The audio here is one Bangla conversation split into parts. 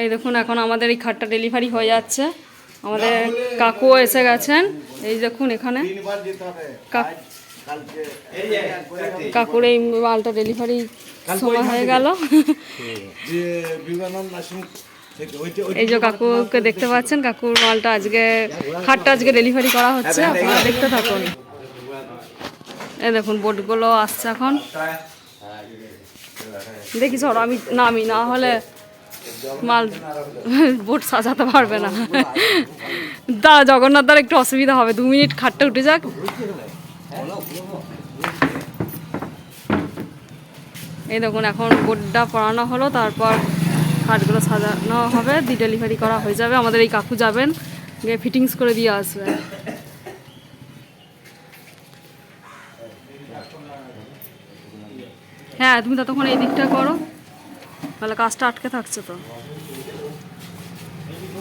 এই দেখুন, এখন আমাদের এই খাটটা ডেলিভারি হয়ে যাচ্ছে। আমাদের কাকুও এসে গেছেন। এই দেখুন, এখানে কাকুর এই মালটা ডেলিভারি সময় হয়ে গেল। এই যে কাকুকে দেখতে পাচ্ছেন, কাকুর মালটা আজকে খাটটা আজকে ডেলিভারি করা হচ্ছে, আপনারা দেখতে থাকুন। এই দেখুন বোটগুলো আসছে এখন। দেখি, সর, আমি নামি, না হলে মাল বোট সাজাতে পারবে না। দাঁড়া জগন্নাথ দার একটু অসুবিধা হবে, দু মিনিট খাটটা উঠে যাক। এই দেখুন, এখন বোটটা পড়ানো হলো, তারপর খাটগুলো সাজানো হবে, দি ডেলিভারি করা হয়ে যাবে। আমাদের এই কাকু যাবেন, গিয়ে ফিটিংস করে দিয়ে আসবেন হ্যাঁ তুমি ততক্ষণ এই দিকটা করো। তাহলে কাজটা আটকে থাকছে তো।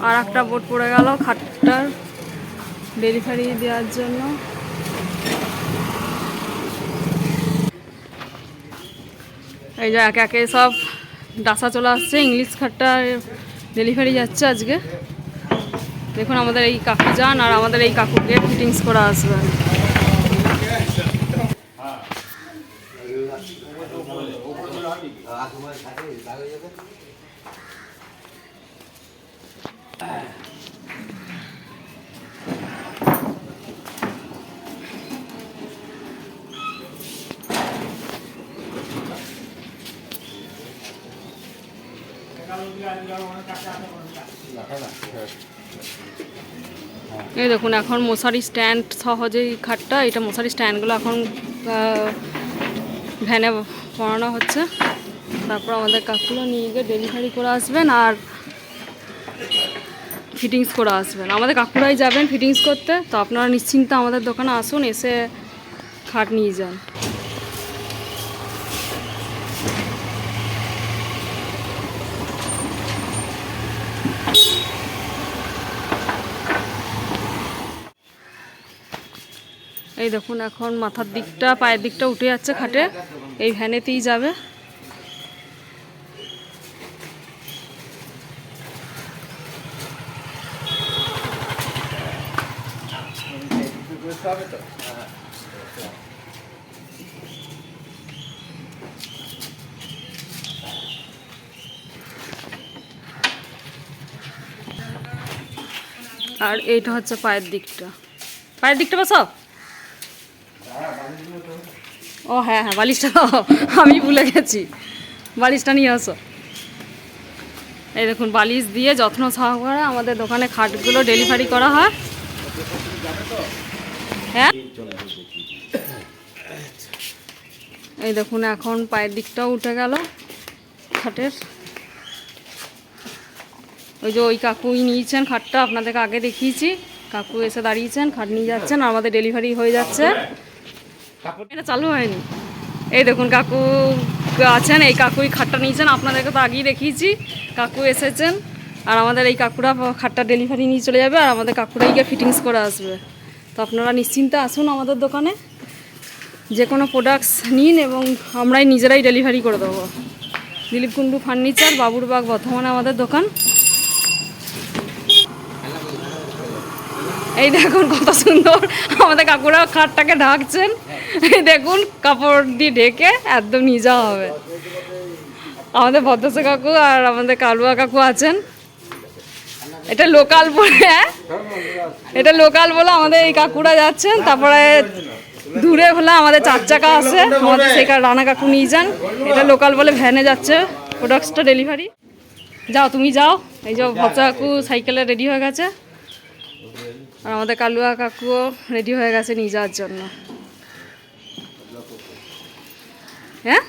আর একটা বোট পড়ে গেল খাটটার ডেলিভারি দেওয়ার জন্য। এই যে একে একে সব ডাসা চলে আসছে, ইংলিশ খাটটা ডেলিভারি যাচ্ছে আজকে। দেখুন আমাদের এই কাকু যান আর আমাদের এই কাকুকে ফিটিংস করা আসবে। এই দেখুন, এখন মশারি স্ট্যান্ড সহজেই খাটটা, এটা মশারি স্ট্যান্ডগুলো এখন ভ্যানে পড়ানো হচ্ছে। তারপর আমাদের কাকুলো নিয়ে গিয়ে ডেলিভারি করে আসবেন, আর ফিটিংস করে আসবেন। আমাদের কাকুরাই যাবেন ফিটিংস করতে, তো আপনারা নিশ্চিন্তে আমাদের দোকানে আসুন, এসে খাট নিয়ে যান। এই দেখুন, এখন মাথার দিকটা, পায়ের দিকটা উঠে যাচ্ছে খাটে। এই ভ্যানেতেই যাবে। আর এইটা হচ্ছে পায়ের দিকটা। পায়ের দিকটা বসাও। ও হ্যাঁ হ্যাঁ বালিশটা আমি ভুলে গেছি। বালিশটা নিয়ে আসো। এই দেখুন, বালিশ দিয়ে যত্ন সহকারে আমাদের দোকানে খাটগুলো ডেলিভারি করা হয়। হ্যাঁ? এই দেখুন, এখন পায়ের দিকটাও উঠে গেল খাটের। ওই যে ওই কাকুই নিয়েছেন খাটটা, আপনাদেরকে আগে দেখিয়েছি। কাকু এসে দাঁড়িয়েছেন, খাট নিয়ে যাচ্ছেন আমাদের ডেলিভারি হয়ে যাচ্ছে। এটা চালু হয়নি। এই দেখুন, কাকু আছেন, এই কাকুই খাটটা নিয়েছেন, আপনাদেরকে তো আগেই দেখিয়েছি। কাকু এসেছেন, আর আমাদের এই কাকুরা খাটটা ডেলিভারি নিয়ে চলে যাবে, আর আমাদের কাকুরাই গিয়ে ফিটিংস করে আসবে। তো আপনারা নিশ্চিন্তে আসুন আমাদের দোকানে। যে কোনো প্রোডাক্টস নিন এবং আমরাই নিজেরাই ডেলিভারি করে দেবো। দিলীপ কুণ্ডু ফার্নিচার বাবুরবাগ বর্ধমানে আমাদের দোকান। এই দেখুন কত সুন্দর, আমাদের কাকুরা খাটটাকে ঢাকছেন। এই দেখুন, কাপড় দিয়ে ঢেকে একদম যাওয়া হবে। আমাদের ভদ্রসা কাকু আর আমাদের কালুয়া কাকু আছেন। এটা লোকাল বলে হ্যাঁ? এটা লোকাল বলে আমাদের এই কাকুরা যাচ্ছেন, তারপরে দূরে হলে আমাদের চার চাকা আছে, আমাদের সেই রানা কাকু নিয়ে যান। এটা লোকাল বলে ভ্যানে যাচ্ছে প্রোডাক্টসটা ডেলিভারি যাও, তুমি যাও। এই যে ভদ্র কাকু সাইকেলে রেডি হয়ে গেছে। আর আমাদের কালুয়া কাকুও রেডি হয়ে গেছে নিয়ে যাওয়ার জন্য। হ্যাঁ?